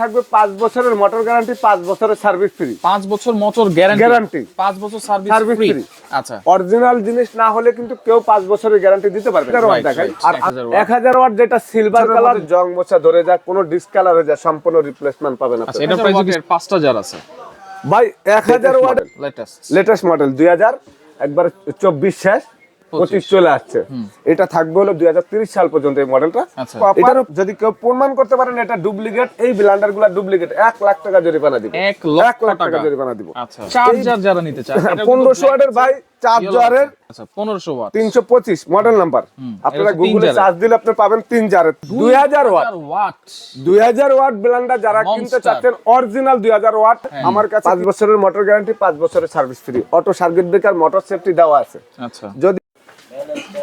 থাকবে পাঁচ বছরের মোটর গ্যারান্টি পাঁচ বছরের সার্ভিস ফ্রি পাঁচ বছর মোটর গ্যারান্টি বছর সার্ভিস ফ্রি আচ্ছা। অরিজিনাল জিনিস না হলে কিন্তু কেউ পাঁচ বছরের গ্যারান্টি দিতে পারবে না। আর 1000 এক হাজার ওয়াট যেটা সিলভার কালার জং মোছা ধরে যায় কোনো ডিসকালার হয়ে যায় সম্পূর্ণ রিপ্লেসমেন্ট পাবেন আচ্ছা আপনি এটা প্রাইস কি পাঁচটা জার আছে। ভাই এক হাজার ওয়াট লেটেস্ট লেটেস্ট মডেল দুই হাজার একবার চব্বিশ শেষ। পঁচিশ। চলে আসছে। এটা থাকবে হলো দুই হাজার তিরিশ সাল পর্যন্ত এই মডেলটা আচ্ছা। এটার যদি কেউ প্রমাণ করতে পারেন এটা ডুপ্লিকেট এই ব্লান্ডারগুলা ডুপ্লিকেট এক লাখ টাকা জরিমানা দিব। এক লাখ টাকা। জরিমানা দিব। আচ্ছা। চার্জার যারা নিতে চায় পনেরোশো ওয়াটের ভাই চার্জারের আচ্ছা পনেরোশো ওয়াট। তিনশো পঁচিশ মডেল নাম্বার আপনারা গুগলে। চার্জ দিলে আপনি পাবেন তিন জারের। দুই হাজার ওয়াট। ওয়াট। দুই হাজার ওয়াট ব্লেন্ডার যারা কিনতে। হ্যাঁ। চাচ্ছেন অরিজিনাল দুই হাজার ওয়াট। আমার কাছে পাঁচ বছরের মোটর গ্যারান্টি পাঁচ বছরের service free auto circuit breaker motor safety দেওয়া আছে। আচ্ছা। যদি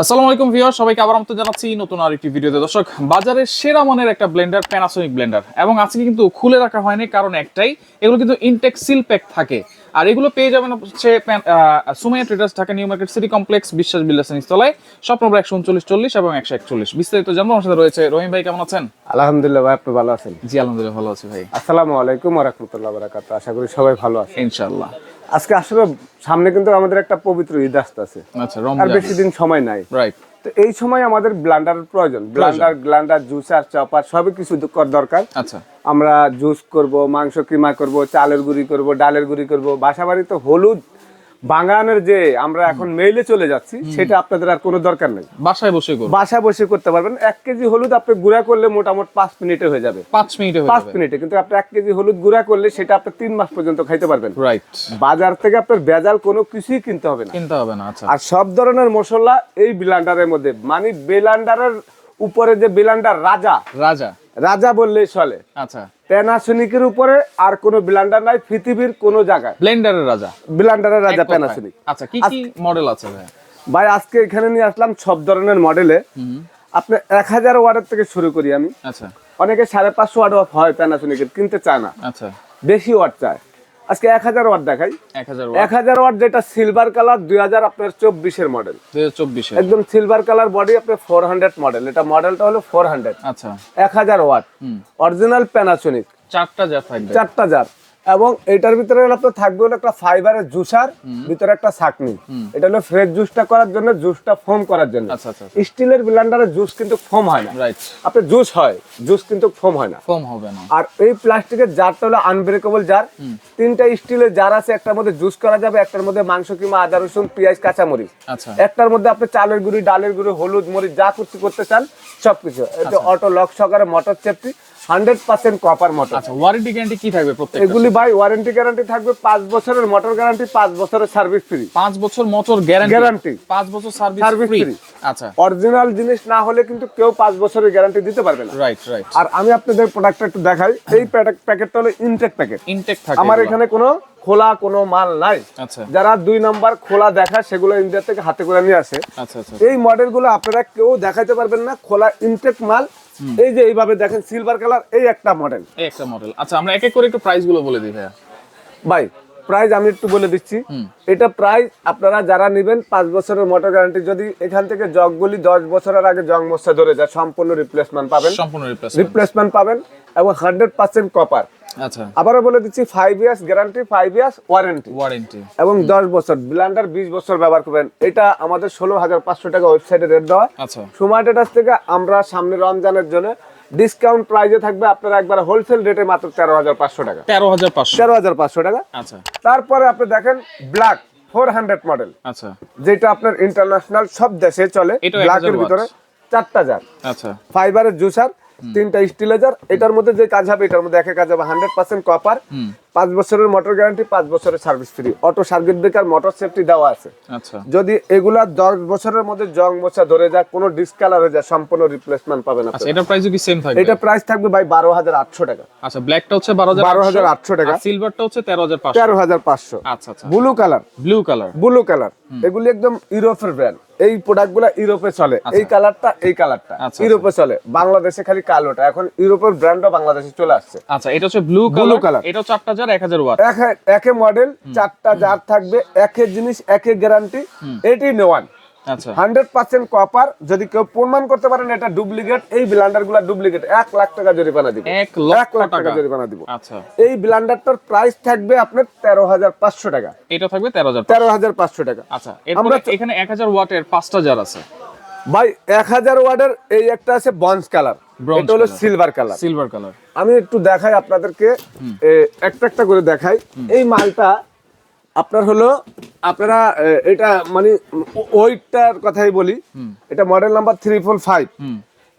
আসসালামু আলাইকুম ভিউয়ার সবাইকে আবার আমন্ত্রণ জানাচ্ছি নতুন আরেকটি ভিডিওতে। দর্শক বাজারের সেরা মানের একটা ব্লেন্ডার প্যানাসোনিক ব্লেন্ডার এবং আজকে কিন্তু খুলে রাখা হয়নি কারণ একটাই এগুলো কিন্তু ইনটেক সিল প্যাক থাকে। আর এগুলো পেয়ে যাবেন হচ্ছে Sumaiya traders Dhaka new market city complex Biswas shop number একশো উনচল্লিশ চল্লিশ এবং একশো একচল্লিশ। বিস্তারিত জানব আমার সাথে রয়েছে রহিম ভাই কেমন আছেন? আলহামদুলিল্লাহ ভাই আপনি ভালো আছেন? জি আলহামদুলিল্লাহ ভালো আছি ভাই। আসসালামু আলাইকুম রাহমাতুল্লাহ বারাকাত আশা করি সবাই ভালো আছে ইনশাআল্লাহ। আজকে আসলে সামনে কিন্তু আমাদের একটা পবিত্র ঈদ আসতেছে। আচ্ছা আর বেশি দিন সময় নাই। রাইট তো এই সময় আমাদের ব্লান্ডার প্রয়োজন। ব্লান্ডার গ্লান্ডার জুসার চপার সবই কিছু কর- দরকার। আচ্ছা। আমরা জুস করব মাংস কিমা করব চালের গুঁড়ি করব ডালের গুঁড়ি করব। বাসা বাড়িতে হলুদ বাগানের যে আমরা এখন মেইলে চলে যাচ্ছি সেটা আপনাদের আর কোনো দরকার নেই। বাসায় বসে বাসায় বসে করতে পারবেন। এক কেজি হলুদ আপনি গুঁড়া করলে মোটামুটি পাঁচ মিনিটে হয়ে যাবে। পাঁচ মিনিটে পাঁচ মিনিটে। কিন্তু আপনি এক কেজি হলুদ গুঁড়া করলে সেটা আপনি তিন মাস পর্যন্ত খাইতে পারবেন। রাইট বাজার থেকে আপনার ভেজাল কোনো কিছুই কিনতে হবে না। কিনতে হবে না আচ্ছা। আর সব ধরনের মশলা এই ব্লান্ডারের মধ্যে। মানে ব্লান্ডারের উপরে যে ব্লান্ডার রাজা রাজা। রাজা বললেই চলে। আচ্ছা। প্যানাসোনিকের উপরে আর কোনো ব্লান্ডার নাই পৃথিবীর কোনো জায়গায়। ব্লেন্ডারের রাজা। ব্লান্ডারের রাজা। প্যানাসোনিক আচ্ছা কি কি মডেল আছে ভাই ভাই আজকে এখানে নিয়ে আসলাম সব ধরনের মডেলে আপনি এক হাজার ওয়ার্ডের থেকে শুরু করি আমি। আচ্ছা। অনেকে সাড়ে পাঁচশো ওয়ার্ড হয় প্যানাসোনিকের কিনতে চায় না। আচ্ছা। বেশি ওয়াট চায়। আজকে এক হাজার ওয়াট দেখাই। এক হাজার ওয়ার্ড ওয়াট যেটা সিলভার কালার দুই হাজার আপনার চব্বিশের মডেল চব্বিশ একদম সিলভার কালার বডি আপনার ফোর হান্ড্রেড মডেল এটা মডেলটা হলো ফোর হান্ড্রেড আচ্ছা। এক হাজার ওয়াট। অরিজিনাল প্যানাসোনিক চারটা থাকবে। চারটা জার এবং এটার ভিতরে আপনার থাকবে হলো একটা ফাইবারের জুসার ভিতরে একটা ছাকনি এটা হলো ফ্রেশ জুসটা করার জন্য জুসটা ফোম করার জন্য। আচ্ছা আচ্ছা স্টিলের ব্লেন্ডারে জুস কিন্তু ফোম হয় না। রাইট আপনার জুস হয় জুস কিন্তু ফোম হয় না। কম হবে না। আর এই প্লাস্টিকের জারটা হলো আনব্রেকেবল জার তিনটা স্টিলের জার আছে একটার মধ্যে জুস করা যাবে একটার মধ্যে মাংস কিংবা আদা রসুন পেঁয়াজ কাঁচামরিচ। আচ্ছা। একটার মধ্যে আপনি চালের গুঁড়ি ডালের গুঁড়ি হলুদ মরিচ যা করতে করতে চান সবকিছু। আচ্ছা। অটো লক সহকারে motor safety hundred percent copper motor আচ্ছা ওয়ারেন্টি গ্যারান্টি কি থাকবে প্রত্যেক এগুলি ভাই ওয়ারেন্টি গ্যারান্টি থাকবে পাঁচ বছরের মোটর গ্যারান্টি পাঁচ বছরের সার্ভিস ফ্রি পাঁচ বছর মোটর গ্যারান্টি Guarantee। পাঁচ বছর সার্ভিস ফ্রি আচ্ছা। অরিজিনাল জিনিস না হলে কিন্তু কেউ পাঁচ বছরের গ্যারান্টি দিতে পারবে না। রাইট রাইট আর আমি আপনাদের প্রোডাক্টটা একটু দেখাই। এই প্যাকেটটা হলো ইনটেক প্যাকেট ইনটেক থাকে আমার এখানে কোনো খোলা কোনো মাল নাই। আচ্ছা। যারা দুই নাম্বার খোলা দেখা সেগুলো ইন্ডিয়া থেকে হাতে করে নিয়ে আসে। আচ্ছা আচ্ছা। এই মডেলগুলো আপনারা কেউ দেখাতে পারবেন না। খোলা ইনটেক মাল এই যে এইভাবে দেখেন সিলভার কালার এই একটা মডেল এই একটা মডেল আচ্ছা আমরা এক এক করে একটু প্রাইসগুলো বলে দিই ভাইয়া। ভাই প্রাইস আমি একটু বলে দিচ্ছি। এটা প্রাইস আপনারা যারা নেবেন পাঁচ বছরের মোটর গ্যারান্টি যদি এখান থেকে জগগুলি দশ বছরের আগে জগ মশা ধরে যায় সম্পূর্ণ রিপ্লেসমেন্ট পাবেন। সম্পূর্ণ রিপ্লেসমেন্ট পাবেন এবং হান্ড্রেড পার্সেন্ট কপার আচ্ছা। আবারও বলে দিচ্ছি five years guarantee five years warranty warranty এবং দশ বছর ব্লান্ডার বিশ বছর ব্যবহার করবেন। এটা আমাদের ষোলো হাজার পাঁচশো টাকা ওয়েবসাইটে রেট দেওয়া। আচ্ছা। সময় ডেটাস থেকে আমরা সামনে রমজানের জন্য ডিসকাউন্ট প্রাইজে থাকবে আপনারা একবার হোলসেল রেটে মাত্র তেরো হাজার পাঁচশো টাকা। তেরো হাজার পাঁচশো। তেরো হাজার পাঁচশো টাকা। আচ্ছা। তারপরে আপনি দেখেন ব্ল্যাক ফোর হান্ড্রেড মডেল আচ্ছা। যেটা আপনার ইন্টারন্যাশনাল সব দেশে চলে। ব্ল্যাকের ভিতরে চারটা জার আচ্ছা। ফাইবারের জুসার তিনটা স্টিলের জার এটার মধ্যে যে কাজ হবে এটার মধ্যে একের কাজ হবে হান্ড্রেড পার্সেন্ট কপার পাঁচ বছরের মোটর গ্যারান্টি পাঁচ বছরের service free auto circuit breaker motor safety দেওয়া আছে। আচ্ছা। যদি এগুলা দশ বছরের মধ্যে জং মোছা ধরে যায় কোনো ডিসকালার হয়ে যায় সম্পূর্ণ রিপ্লেসমেন্ট পাবেন আচ্ছা আপনি এটা প্রাইসও কি সেম থাকবে? এটা প্রাইস থাকবে ভাই বারো হাজার আটশো টাকা। আচ্ছা ব্ল্যাকটা হচ্ছে বারো হাজার বারো হাজার আটশো টাকা। সিলভারটা হচ্ছে তেরো হাজার পাঁচশো। তেরো হাজার পাঁচশো। আচ্ছা আচ্ছা। Blue colour blue colour blue colour এগুলি একদম ইউরোপের ব্র্যান্ড এই প্রোডাক্টগুলা ইউরোপে চলে। এই কালারটা এই কালারটা আচ্ছা, ইউরোপে চলে। বাংলাদেশে খালি কালোটা। এখন ইউরোপের ব্র্যান্ডও বাংলাদেশে চলে আসছে। আচ্ছা এটা হচ্ছে ব্লু ব্লু কালার। এটা চারটা হাজার এক হাজার ওয়াট এক- মডেল চারটা জার থাকবে। একের জিনিস একের গ্যারান্টি এটি নেওয়ান আচ্ছা হান্ড্রেড পার্সেন্ট কপার যদি কেউ প্রমাণ করতে পারেন এটা ডুপ্লিকেট এই ব্লান্ডারগুলা ডুপ্লিকেট এক লাখ টাকা জরিমানা দিব। এক লাখ টাকা জরিমানা দিব। আচ্ছা। এই ব্লান্ডারটার প্রাইস থাকবে আপনার তেরো হাজার পাঁচশো টাকা। এটা থাকবে তেরো হাজার তেরো হাজার পাঁচশো টাকা। আচ্ছা এরপরে এখানে এক হাজার ওয়াটের পাঁচটা জার আছে। ভাই এক হাজার ওয়ার্ডের এই একটা আছে বঞ্চ কালার এটা হলো সিলভার কালার সিলভার কালার আমি একটু দেখাই আপনাদেরকে। একটা একটা করে দেখাই। এই মালটা আপনার হলো আপনারা এটা মানে ওইটার কথাই বলি। এটা model number three four five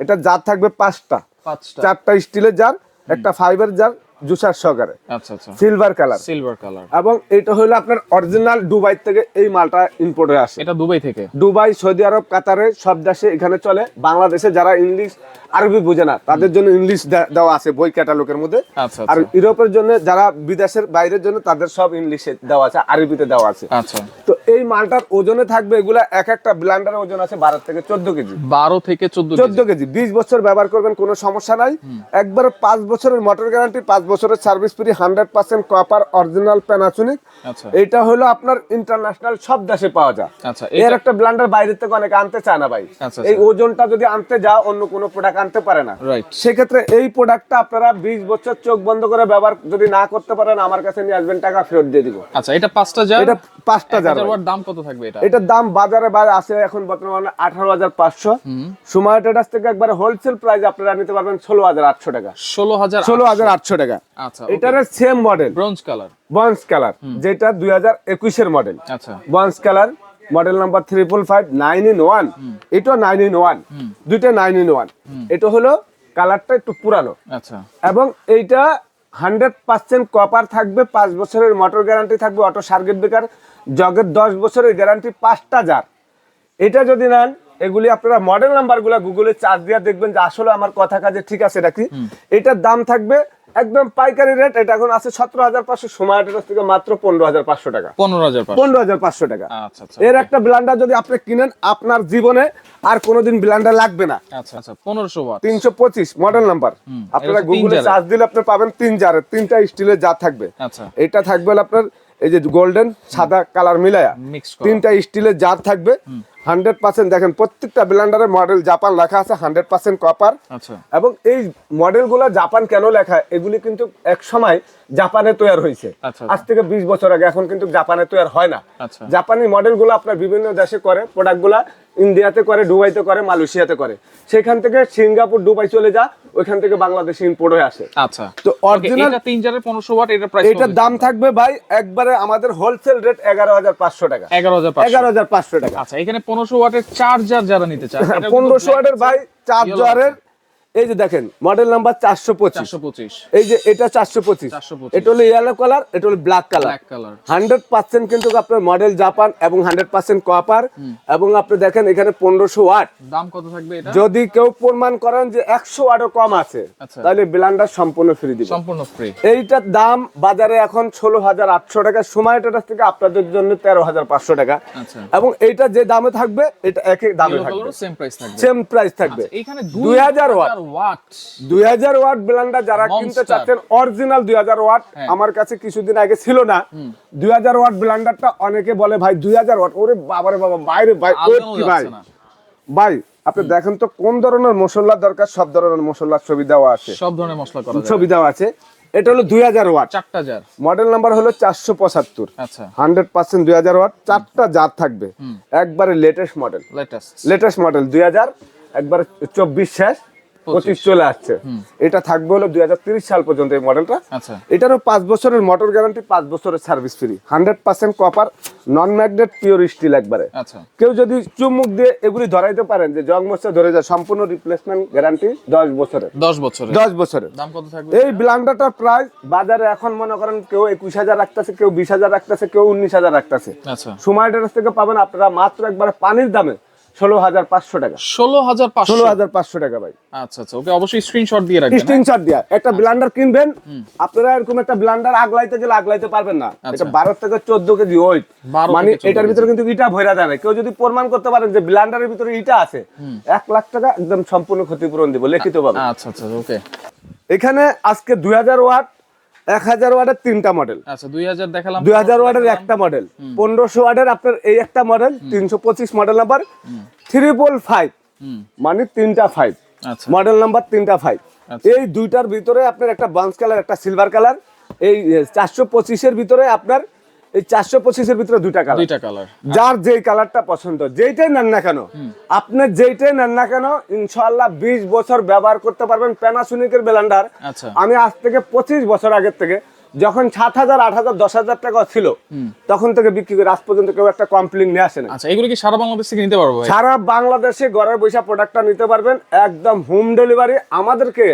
এটা জার থাকবে পাঁচটা। পাঁচটা। চারটা স্টিলের জার একটা ফাইবার জার জুসার সহকারে। আচ্ছা আচ্ছা। সিলভার কালার সিলভার কালার এবং এটা হলো আপনার অরিজিনাল দুবাই থেকে এই মালটা ইম্পোর্ট হয়ে আসে। এটা দুবাই থেকে? দুবাই সৌদি আরব কাতারে সব দেশে এখানে চলে। বাংলাদেশে যারা ইংলিশ আরবি বুঝে না তাদের জন্য ইংলিশ দেওয়া আছে বই ক্যাটালগের মধ্যে। আচ্ছা আর আচ্ছা ইউরোপের জন্য যারা বিদেশের বাইরের জন্য তাদের সব ইংলিশে দেওয়া আছে আরবিতে দেওয়া আছে। আচ্ছা। তো এই মালটার ওজনে থাকবে এগুলা এক একটা ব্লান্ডারের ওজন আছে বারো থেকে চোদ্দ কেজি। বারো থেকে চোদ্দ চোদ্দ কেজি। বিশ বছর ব্যবহার করবেন কোনো সমস্যা নাই। একবার পাঁচ বছরের মোটর গ্যারান্টি পাঁচ বছরের service free hundred percent copper original Panasonic আচ্ছা। এটা হলো আপনার ইন্টারন্যাশনাল সব দেশে পাওয়া যায়। আচ্ছা এর একটা ব্লান্ডার বাইরে থেকে অনেকে আনতে চায় না ভাই। আচ্ছা, এই ওজনটা যদি আনতে যাও অন্য কোনো প্রোডাক্ট আনতে পারে না। সেক্ষেত্রে এই প্রোডাক্টটা আপনারা বিশ বছর চোখ বন্ধ করে ব্যবহার যদি না করতে পারেন আমার কাছে নিয়ে আসবেন টাকা ফেরত দিয়ে দিব। আচ্ছা এটা পাঁচটা জার এটা পাঁচটা জার দাম কত থাকবে এটা? এটার দাম বাজারে বাইরে আছে এখন বর্তমানে আঠারো হাজার পাঁচশো। সময় ট্রেডার্স থেকে একবারে হোলসেল প্রাইস আপনারা নিতে পারবেন ষোলো হাজার আটশো টাকা। ষোলো হাজার ষোলো হাজার আটশো টাকা। আচ্ছা এটার same model bronze colour bronze colour যেটা দুই হাজার একুশের মডেল আচ্ছা। Bronze colour model number triple five nine in one এটা নাইন ইন ওয়ান দুইটা নাইন ইন ওয়ান এটা হলো কালারটা একটু পুরানো। আচ্ছা। এবং এইটা হান্ড্রেড পার্সেন্ট কপার থাকবে পাঁচ বছরের মোটর গ্যারান্টি থাকবে অটো সার্কিট ব্রেকার জগের দশ বছরের গ্যারান্টি পাঁচটা জার এটা যদি নেন এগুলি আপনারা মডেল নাম্বারগুলো গুগলে চার্জ দিয়ে দেখবেন যে আসলে আমার কথা কাজে ঠিক আছে নাকি। এটার দাম থাকবে একদম পাইকারি রেট এটা এখন আছে সতেরো হাজার পাঁচশো সময় থেকে মাত্র পনেরো হাজার পাঁচশো টাকা। পনেরো হাজার পনেরো হাজার পাঁচশো টাকা। আচ্ছা আচ্ছা এর একটা ব্লান্ডার যদি আপনি কিনেন আপনার জীবনে আর কোনোদিন ব্লান্ডার লাগবে না। আচ্ছা আচ্ছা পনেরোশো তিনশো পঁচিশ মডেল নাম্বার আপনারা গুগলে। চার্জ দিলে আপনি পাবেন তিন জারের তিনটা স্টিলের জার থাকবে। আচ্ছা। এটা থাকবে আপনার এই যে গোল্ডেন সাদা কালার মিলায়া। তিনটা স্টিলের জার থাকবে। হান্ড্রেড পার্সেন্ট দেখেন প্রত্যেকটা ব্লান্ডারের মডেল জাপান লেখা আছে হান্ড্রেড পার্সেন্ট কপার আচ্ছা। এবং এই মডেলগুলো জাপান কেন লেখা এগুলি কিন্তু এক সময় জাপানে তৈরি হয়েছে। আচ্ছা, আজ থেকে বিশ বছর আগে এখন কিন্তু জাপানে তৈরি হয় না। আচ্ছা। জাপানি মডেলগুলো আপনার বিভিন্ন দেশে করে প্রোডাক্টগুলো ইন্ডিয়াতে করে দুবাইতে করে মালয়েশিয়াতে করে। সেখান থেকে সিঙ্গাপুর দুবাই চলে যা ওইখান থেকে বাংলাদেশে ইম্পোর্ট হয়ে আসে। আচ্ছা। তো অরিজিনাল তিন জারের পনেরোশো ওয়াট এটা প্রাইস এটার দাম থাকবে ভাই একবারে আমাদের হোলসেল রেট এগারো হাজার পাঁচশো টাকা। এগারো হাজার এগারো হাজার পাঁচশো টাকা। আচ্ছা এখানে পনেরোশো ওয়াটের চার্জার যারা নিতে চায় কিন্তু পনেরোশো ওয়াটের ভাই চার্জারের এই যে দেখেন মডেল নাম্বার চারশো পঁচিশ। এই যে এটা চারশো পঁচিশ। এটা হলো ইয়েলো কালার এটা হলো ব্ল্যাক কালার হান্ড্রেড পার্সেন্ট কিন্তু আপনার মডেল জাপান এবং হান্ড্রেড পার্সেন্ট কপার এবং আপনি দেখেন এখানে পনেরোশো ওয়াট দাম কত থাকবে যদি কেউ প্রমাণ করেন যে একশো ওয়াটও কম আছে আচ্ছা। তাহলে ব্লান্ডার সম্পূর্ণ ফ্রি দিবে। সম্পূর্ণ ফ্রি এইটার দাম বাজারে এখন ষোলো হাজার আটশো টাকা সময় টাটার থেকে আপনাদের জন্য তেরো হাজার পাঁচশো টাকা। আচ্ছা। এবং এইটা যে দামে থাকবে এটা একই দামে থাকবে। সেম প্রাইস থাকবে। সেম প্রাইস থাকবে। এইখানে 2000 ওয়াট। ওয়াট। দুই হাজার ওয়াট ব্লেন্ডার যারা কিনতে চাচ্ছেন অরিজিনাল দুই হাজার ওয়াট হ্যাঁ। আমার কাছে কিছুদিন আগে ছিল না। দুই হাজার ওয়াট ব্লেন্ডারটা অনেকে বলে ভাই দুই হাজার ওয়াট ওরে বাবারে বাবা বাইরে ভাই কি ভাই? ভাই আপনি দেখেন তো কোন ধরনের মশলা দরকার সব ধরনের মশলার ছবি দেওয়া আছে। সব ধরনের মশলা করা ছবি দেওয়া আছে। এটা হলো দুই হাজার ওয়াট। চারটা জার মডেল নাম্বার হলো চারশো পঁচাত্তর। আচ্ছা। হান্ড্রেড পার্সেন্ট দুই হাজার ওয়াট চারটা জার থাকবে। একবারে latest model latest latest model দুই হাজার একবার চব্বিশ শেষ। পঁচিশ। চলে আসছে। এটা থাকবে হলো দুই সাল পর্যন্ত এই মডেলটা। আচ্ছা। এটারও পাঁচ বছরের মোটর গ্যারান্টি পাঁচ বছরের service free hundred percent copper non magnet pure steel একবারে। আচ্ছা। কেউ যদি চুমুক দিয়ে এগুলি ধরাইতে পারেন যে মশা ধরে যায় সম্পূর্ণ রিপ্লেসমেন্ট গ্যারান্টি দশ বছরের। দশ বছরের। দশ বছরের। দাম কত থাকবে? এই ব্লান্ডারটার প্রাইস বাজারে এখন মনে করেন কেউ একুশ হাজার রাখতেছে কেউ বিশ হাজার রাখতেছে কেউ উনিশ হাজার রাখতেছে। আচ্ছা। থেকে পাবেন আপনারা মাত্র একবারে পানির দামে ষোলো হাজার পাঁচশো টাকা। ষোলো হাজার ষোলো হাজার পাঁচশো টাকা ভাই। আচ্ছা আচ্ছা ওকে অবশ্যই স্ক্রিনশট দিয়ে রাখবেন হ্যাঁ? স্ক্রিনশট দিয়া। একটা ব্লান্ডার কিনবেন আপনারা এরকম একটা ব্লান্ডার আগলাইতে গেলে আগলাইতে পারবেন না। এটা বারো থেকে চোদ্দ কেজি ওয়েট মানে এটার ভিতরে কিন্তু ইটা ভরা না কেউ যদি প্রমাণ করতে পারেন যে ব্লান্ডারের ভিতরে ইটা আছে এক লাখ টাকা একদম সম্পূর্ণ ক্ষতিপূরণ দিব লিখিত পাবে আচ্ছা আচ্ছা ওকে। এখানে আজকে দুই হাজার ওয়াট এক হাজার ওয়াটের তিনটা মডেল আচ্ছা দুই হাজার দেখালাম দুই হাজার ওয়াটের একটা মডেল পনেরোশো ওয়াটের আপনার এই একটা মডেল তিনশো পঁচিশ মডেল নাম্বার ট্রিপল ফাইভ মানে তিনটা ফাইভ মডেল নাম্বার তিনটা ফাইভ আচ্ছা। এই দুইটার ভিতরে আপনার একটা বান্স কালার একটা সিলভার কালার এই চারশো পঁচিশের ভিতরে আপনার এই চারশো পঁচিশের ভিতরে দুইটা কালার দুইটা কালার যার যেই কালারটা পছন্দ যেইটাই নেন না কেন আপনি যেইটাই নেন না কেন ইনশাল্লাহ বিশ বছর ব্যবহার করতে পারবেন প্যানাসোনিকের ব্লেন্ডার আচ্ছা। আমি আজ থেকে পঁচিশ বছর আগের থেকে যখন সাত হাজার আট হাজার দশ হাজার টাকা ছিল তখন থেকে বিক্রি করে আজ পর্যন্ত কেউ একটা কমপ্লেন নিয়ে আসে না আচ্ছা এগুলো কি সারা বাংলাদেশ থেকে নিতে পারব সারা বাংলাদেশে ঘরের বৈশা প্রোডাক্টটা নিতে পারবেন একদম হোম ডেলিভারি আমাদেরকে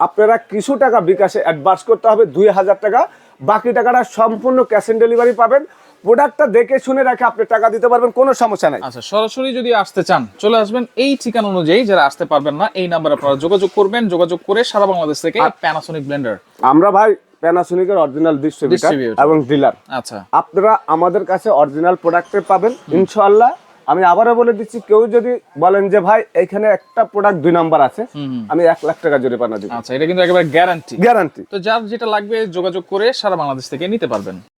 আপনারা কিছু টাকা বিকাশে অ্যাডভান্স করতে হবে দুই হাজার টাকা। বাকি টাকাটা সম্পূর্ণ ক্যাশ অন ডেলিভারি পাবেন। প্রোডাক্টটা দেখে শুনে রেখে আপনি টাকা দিতে পারবেন কোনো সমস্যা নাই। আচ্ছা সরাসরি যদি আসতে চান চলে আসবেন এই ঠিকানা অনুযায়ী। যারা আসতে পারবেন না এই নাম্বারে আপনারা যোগাযোগ করবেন। যোগাযোগ করে সারা বাংলাদেশ থেকে প্যানাসোনিক ব্লেন্ডার আমরা ভাই প্যানাসোনিকের অরিজিনাল ডিস্ট্রিবিউটর এবং ডিলার আচ্ছা। আপনারা আমাদের কাছে অরিজিনাল প্রোডাক্টে পাবেন ইনশাআল্লাহ। আমি আবারও বলে দিচ্ছি কেউ যদি বলেন যে ভাই এখানে একটা প্রোডাক্ট দুই নাম্বার আছে আমি এক লাখ টাকা জরিমানা দিব। আচ্ছা এটা কিন্তু একেবারে গ্যারান্টি গ্যারান্টি তো যার যেটা লাগবে যোগাযোগ করে সারা বাংলাদেশ থেকে নিতে পারবেন।